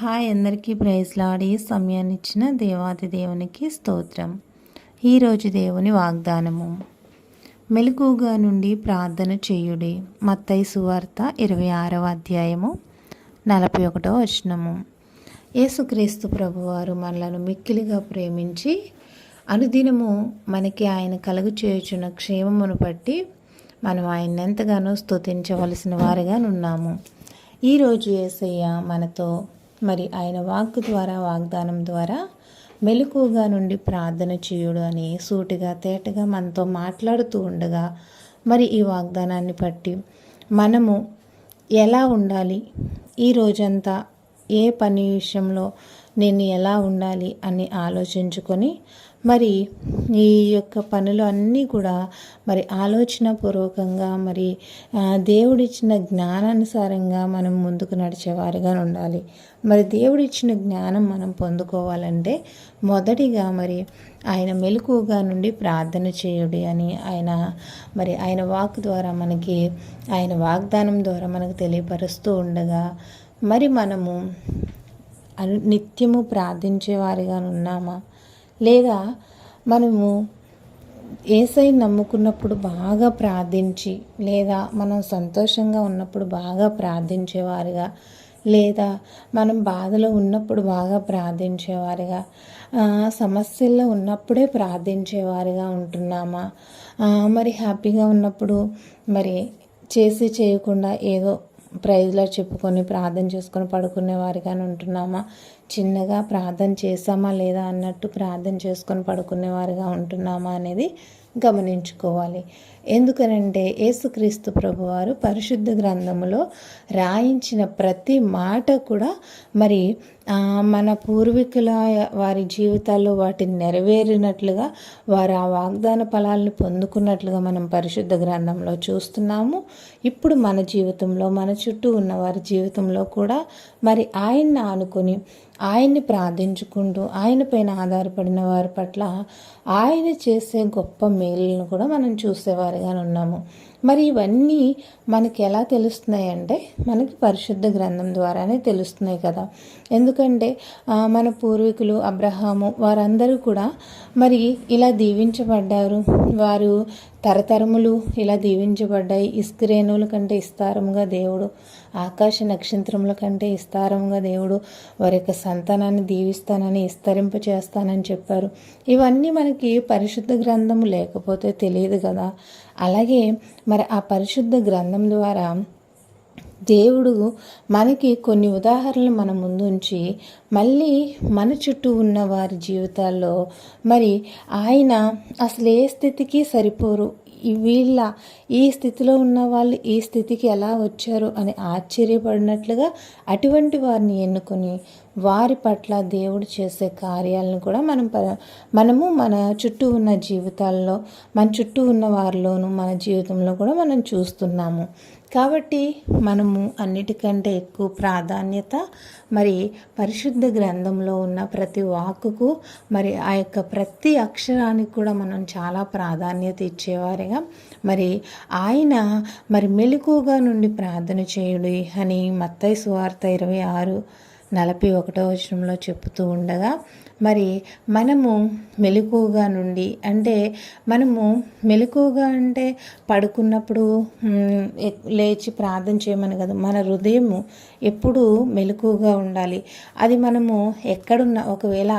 Hi అందరికీ ప్రైజ్లాడి సమయాన్ని ఇచ్చిన దేవాది దేవునికి స్తోత్రం. ఈరోజు దేవుని వాగ్దానము. మెలకుగా నుండి ప్రార్థన చేయుడి. మత్తయి సువార్త ఇరవై ఆరవ అధ్యాయము నలభై ఒకటో వచనము. యేసుక్రీస్తు ప్రభువారు మనలను మిక్కిలిగా ప్రేమించి అనుదినము మనకి ఆయన కలుగు చేయుచున్న క్షేమమును బట్టి మనం ఆయన ఎంతగానో స్తుతించవలసిన వారిగా ఉన్నాము ఈరోజు ఏసయ్య మనతో మరి ఆయన వాక్ ద్వారా వాగ్దానం ద్వారా మెలకుగా నుండి ప్రార్థన చేయుడు అని సూటిగా తేటగా మనతో మాట్లాడుతూ ఉండగా మరి ఈ వాగ్దానాన్ని బట్టి మనము ఎలా ఉండాలి? ఈ రోజంతా ఏ పని విషయంలో నేను ఎలా ఉండాలి అని ఆలోచించుకొని మరి ఈ యొక్క పనులు అన్నీ కూడా మరి ఆలోచన పూర్వకంగా మరి దేవుడిచ్చిన జ్ఞానానుసారంగా మనం ముందుకు నడిచేవారిగా ఉండాలి. మరి దేవుడిచ్చిన జ్ఞానం మనం పొందుకోవాలంటే మొదటిగా మరి ఆయన మెలకుగా నుండి ప్రార్థన చేయుడి అని ఆయన మరి ఆయన వాక్ ద్వారా మనకి ఆయన వాగ్దానం ద్వారా మనకు తెలియపరుస్తూ ఉండగా మరి మనము నిత్యము ప్రార్థించేవారిగా ఉన్నామా? లేదా మనము ఏసై నమ్ముకున్నప్పుడు బాగా ప్రార్థించి లేదా మనం సంతోషంగా ఉన్నప్పుడు బాగా ప్రార్థించేవారుగా లేదా మనం బాధలో ఉన్నప్పుడు బాగా ప్రార్థించేవారుగా సమస్యల్లో ఉన్నప్పుడే ప్రార్థించేవారుగా ఉంటున్నామా? మరి హ్యాపీగా ఉన్నప్పుడు మరి చేసి చేయకుండా ఏదో ప్రైజ్లో చెప్పుకొని ప్రార్థన చేసుకొని పడుకునే వారిగానే ఉంటున్నామా? చిన్నగా ప్రార్థన చేసామా లేదా అన్నట్టు ప్రార్థన చేసుకొని పడుకునే వారిగా ఉంటున్నామా అనేది గమనించుకోవాలి. ఎందుకనంటే యేసుక్రీస్తు ప్రభువారు పరిశుద్ధ గ్రంథములో రాయించిన ప్రతి మాట కూడా మరి మన పూర్వీకుల వారి జీవితాల్లో వాటిని నెరవేరినట్లుగా వారు ఆ వాగ్దాన ఫలాలను పొందుకున్నట్లుగా మనం పరిశుద్ధ గ్రంథంలో చూస్తున్నాము. ఇప్పుడు మన జీవితంలో మన చుట్టూ ఉన్న వారి జీవితంలో కూడా మరి ఆయన్ని ఆనుకొని ఆయన్ని ప్రార్థించుకుంటూ ఆయన పైన ఆధారపడిన వారి పట్ల ఆయన చేసే గొప్ప మేలులను కూడా మనం చూసేవారు చూసేవారిగా ఉన్నాము. మరి ఇవన్నీ మనకి ఎలా తెలుస్తున్నాయి అంటే మనకి పరిశుద్ధ గ్రంథం ద్వారానే తెలుస్తున్నాయి కదా. ఎందుకంటే మన పూర్వీకులు అబ్రహాము వారందరూ కూడా మరి ఇలా దీవించబడ్డారు. వారు తరతరములు ఇలా దీవించబడ్డాయి. ఇస్క్రేణువుల కంటే ఇస్తారముగా దేవుడు ఆకాశ నక్షత్రముల కంటే ఇస్తారముగా దేవుడు వారి యొక్క సంతానాన్ని దీవిస్తానని ఇస్తరింప చేస్తానని చెప్పారు. ఇవన్నీ మనకి పరిశుద్ధ గ్రంథము లేకపోతే తెలియదు కదా. అలాగే మరి ఆ పరిశుద్ధ గ్రంథం ద్వారా దేవుడు మనకి కొన్ని ఉదాహరణలు మన ముందుంచి మళ్ళీ మన చుట్టూ ఉన్న వారి జీవితాల్లో మరి ఆయన అసలు ఏ స్థితికి సరిపోరు. వీళ్ళ ఈ స్థితిలో ఉన్న వాళ్ళు ఈ స్థితికి ఎలా వచ్చారు అని ఆశ్చర్యపడినట్లుగా అటువంటి వారిని ఎన్నుకొని వారి పట్ల దేవుడు చేసే కార్యాలను కూడా మనం ప- మనము మన చుట్టూ ఉన్న జీవితాల్లో మన చుట్టూ ఉన్న వారిలోనూ మన జీవితంలో కూడా మనం చూస్తున్నాము. కాబట్టి మనము అన్నిటికంటే ఎక్కువ ప్రాధాన్యత మరి పరిశుద్ధ గ్రంథంలో ఉన్న ప్రతి వాక్కుకు మరి ఆ యొక్క ప్రతి అక్షరానికి కూడా మనం చాలా ప్రాధాన్యత ఇచ్చేవారిగా. మరి ఆయన మరి మెలకుగా నుండి ప్రార్థన చేయుడి అని మత్తై సువార్త ఇరవై ఆరు నలభై ఒకటో వచనంలో చెప్తూ ఉండగా మరి మనము మెలకుగా నుండి అంటే మనము మెలకుగా అంటే పడుకున్నప్పుడు లేచి ప్రార్థన చేయమని కదా మన హృదయము ఎప్పుడూ మెలకుగా ఉండాలి. అది మనము ఎక్కడున్నా ఒకవేళ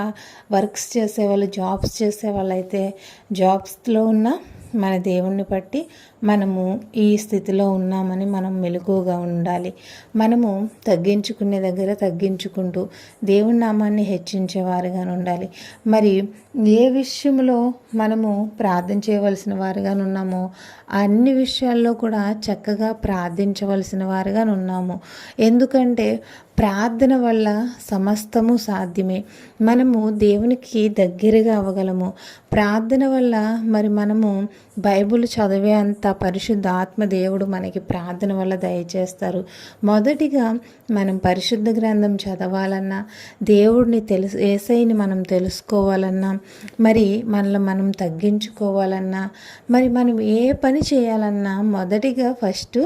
వర్క్స్ చేసేవాళ్ళు జాబ్స్ చేసేవాళ్ళు అయితే జాబ్స్లో ఉన్న మన దేవుణ్ణి బట్టి మనము ఈ స్థితిలో ఉన్నామని మనం మెలకుగా ఉండాలి. మనము తగ్గించుకునే దగ్గర తగ్గించుకుంటూ దేవుని నామాన్ని హెచ్చించేవారుగా ఉండాలి. మరి ఏ విషయంలో మనము ప్రార్థన చేయవలసిన వారుగా ఉన్నామో అన్ని విషయాల్లో కూడా చక్కగా ప్రార్థించవలసిన వారుగా ఉన్నాము. ఎందుకంటే ప్రార్థన వల్ల సమస్తము సాధ్యమే. మనము దేవునికి దగ్గరగా అవ్వగలము. ప్రార్థన వల్ల మరి మనము బైబిల్ చదివే అంత పరిశుద్ధ ఆత్మదేవుడు మనకి ప్రార్థన వల్ల దయచేస్తారు. మొదటిగా మనం పరిశుద్ధ గ్రంథం చదవాలన్నా దేవుడిని తెలుసు ఏసైని మనం తెలుసుకోవాలన్నా మరి మనల్ని మనం తగ్గించుకోవాలన్నా మరి మనం ఏ పని చేయాలన్నా మొదటిగా ఫస్ట్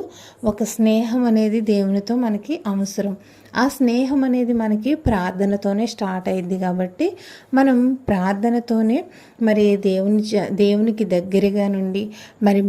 ఒక స్నేహం అనేది దేవునితో మనకి అవసరం. ఆ స్నేహం అనేది మనకి ప్రార్థనతోనే స్టార్ట్ అయింది కాబట్టి మనం ప్రార్థనతోనే మరి దేవుని దేవునికి దగ్గరగా నుండి మరి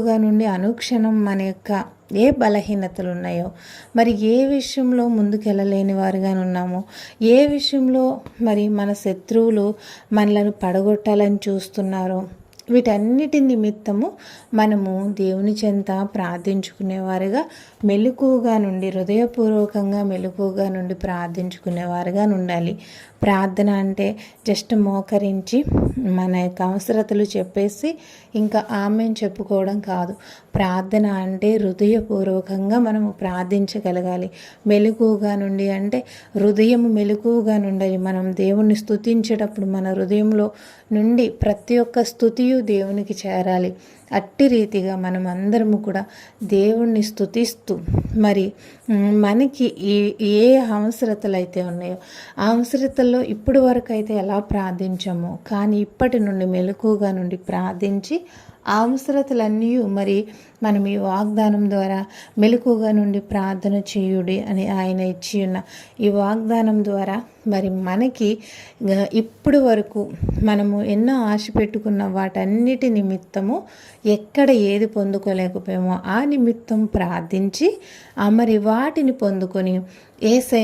ఎక్కువగా నుండి అనుక్షణం మన యొక్క ఏ బలహీనతలు ఉన్నాయో మరి ఏ విషయంలో ముందుకెళ్ళలేని వారుగా ఉన్నామో ఏ విషయంలో మరి మన శత్రువులు మనలను పడగొట్టాలని చూస్తున్నారో వీటన్నిటి నిమిత్తము మనము దేవుని చెంత ప్రార్థించుకునేవారుగా మెలకుగా నుండి హృదయపూర్వకంగా మెలకుగా నుండి ప్రార్థించుకునేవారుగా ఉండాలి. ప్రార్థన అంటే జస్ట్ మోకరించి మన యొక్క అవసరతలు చెప్పేసి ఇంకా ఆమె చెప్పుకోవడం కాదు. ప్రార్థన అంటే హృదయపూర్వకంగా మనము ప్రార్థించగలగాలి. మెలకుగా నుండి అంటే హృదయం మెలకుగా నుండాలి మనం దేవుణ్ణి స్థుతించేటప్పుడు మన హృదయంలో నుండి ప్రతి ఒక్క స్థుతియు దేవునికి చేరాలి. అట్టి రీతిగా మనం అందరము కూడా దేవుణ్ణి స్తుతిస్తూ మరి మనకి ఏ ఏ అవసరతలు అయితే ఉన్నాయో ఆ అవసరతల్లో ఇప్పటి వరకు అయితే ఎలా ప్రార్థించామో కానీ ఇప్పటి నుండి మెలకుగా నుండి ప్రార్థించి ఆ అవసరతలన్నీ మరి మనం ఈ వాగ్దానం ద్వారా మెలకుగా నుండి ప్రార్థన చేయుడి అని ఆయన ఇచ్చి ఉన్న ఈ వాగ్దానం ద్వారా మరి మనకి ఇప్పుడు వరకు మనము ఎన్నో ఆశ పెట్టుకున్న వాటన్నిటి నిమిత్తము ఎక్కడ ఏది పొందుకోలేకపోయామో ఆ నిమిత్తం ప్రార్థించి ఆ మరి వాటిని పొందుకొని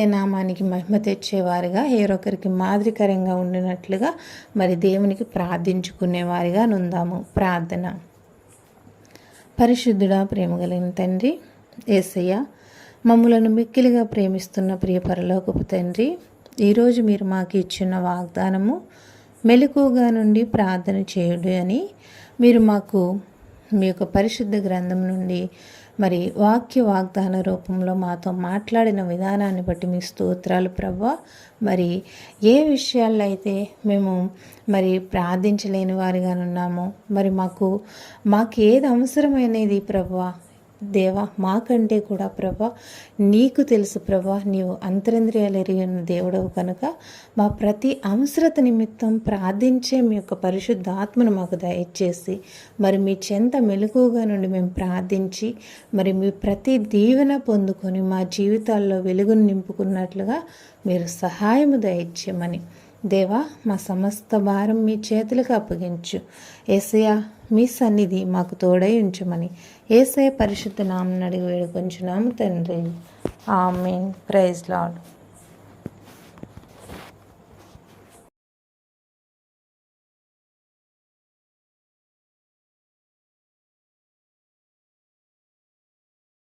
నామానికి మహిమ తెచ్చేవారుగా ఏరొకరికి మాదిరికరంగా ఉండినట్లుగా మరి దేవునికి ప్రార్థించుకునేవారిగా నుందాము. ప్రార్థన. పరిశుద్ధుడా ప్రేమ కలిగిన తండ్రి ఏసయ్య మమ్ములను మిక్కిలిగా ప్రేమిస్తున్న ప్రియ పరలోకపు తండ్రి ఈరోజు మీరు మాకు ఇచ్చిన వాగ్దానము మెలకుగా నుండి ప్రార్థన చేయుడు అని మీరు మాకు మీ యొక్క పరిశుద్ధ గ్రంథం నుండి మరి వాక్య వాగ్దాన రూపంలో మాతో మాట్లాడిన విధానాన్ని బట్టి మీ స్తోత్రాలు ప్రభా. మరి ఏ విషయాల్లో అయితే మేము మరి ప్రార్థించలేని వారిగా ఉన్నామో మరి మాకు మాకు ఏది అవసరమైనది ప్రభా? దేవా మాకంటే కూడా ప్రభా నీకు తెలుసు ప్రభా నీవు అంతరింద్రియాలు ఎరిగిన దేవుడవు కనుక మా ప్రతి అవసరత నిమిత్తం ప్రార్థించే మీ యొక్క పరిశుద్ధ ఆత్మను మాకు దయచేసి మరి మీ చెంత మెలకుగా నుండి మేము ప్రార్థించి మరి మీ ప్రతి దీవెన పొందుకొని మా జీవితాల్లో వెలుగును నింపుకున్నట్లుగా మీరు సహాయము దయచేయమని. దేవా మా సమస్త భారం మీ చేతులకు అప్పగించు. ఏసయ మీ సన్నిధి మాకు తోడై ఉంచమని. ఏసే పరిశుద్ధ నామం అడిగి వేడుకొంచున్నాము తండ్రి. Mean praise lord